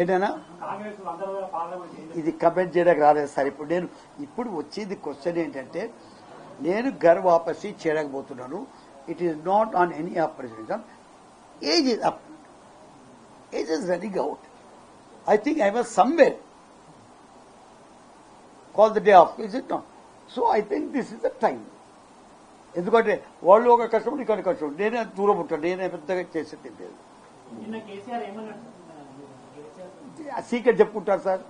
ఏంటన్నా? ఇది కమెంట్ చేయడానికి రాలేదు సార్. ఇప్పుడు నేను ఇప్పుడు వచ్చేది క్వశ్చన్ ఏంటంటే నేను గర్ వాపసి చేయలేకపోతున్నాను. It is not on any operation age is up age is running out I think I was somewhere call the day of is it not so I think this is the time ఎందుకంటే వాళ్ళు ఒక కష్టం ఇక్కడ కష్టం నేనే దూరం ఉంటాను నేనే పెద్దగా చేసేది లేదు. నిన్న కేసీఆర్ ఏమన్నాడు సార్? కేసీఆర్ సీక్రెట్ చెప్పుకుంటారు సార్.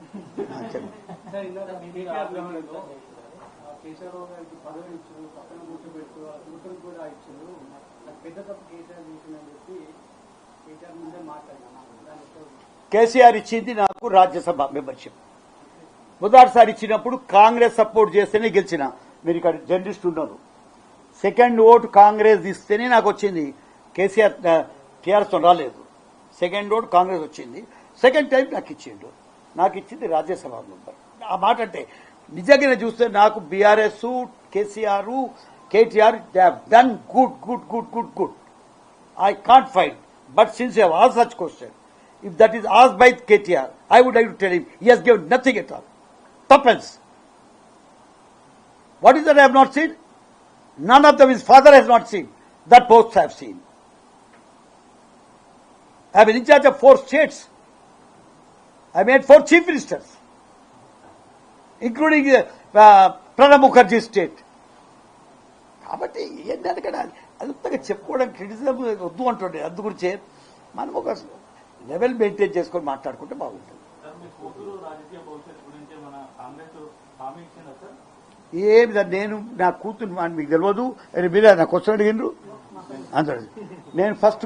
కేసీఆర్ ఇచ్చింది నాకు రాజ్యసభ మెంబర్షిప్. మొదటిసారి ఇచ్చినప్పుడు కాంగ్రెస్ సపోర్ట్ చేస్తేనే గెలిచిన. మీరు ఇక్కడ జర్నలిస్ట్ ఉన్నారు. సెకండ్ ఓటు కాంగ్రెస్ ఇస్తేనే నాకు వచ్చింది. కేసీఆర్ టీఆర్ఎస్తో రాలేదు. సెకండ్ ఓటు కాంగ్రెస్ వచ్చింది. సెకండ్ టైం నాకు ఇచ్చిండు. నాకు ఇచ్చింది రాజ్యసభ మెంబర్. ఆ మాట అంటే నిజంగానే చూస్తే నాకు BRS KCR KTR done good good good good good. I can't fight but since you all such question. If that is as by KTR I would like to tell him he has give nothing at all. Tuppence what is that I have not seen? None of them his father has not seen. That both have seen. I have been in charge of four states. I made four chief ministers, including uh, uh, Pranab Mukherjee state. కాబట్టి ఏంటంటే కదా అంతగా చెప్పుకోవడం criticism వద్దు అంటుండే అందు గురించే మనం ఒక లెవెల్ మెయింటైన్ చేసుకొని మాట్లాడుకుంటే బాగుంటుంది ఏమి నేను నా కూతురు మా- మీకు తెలియదు మీరు నాకు నా అడిగిండ్రు? అందరూ నేను ఫస్ట్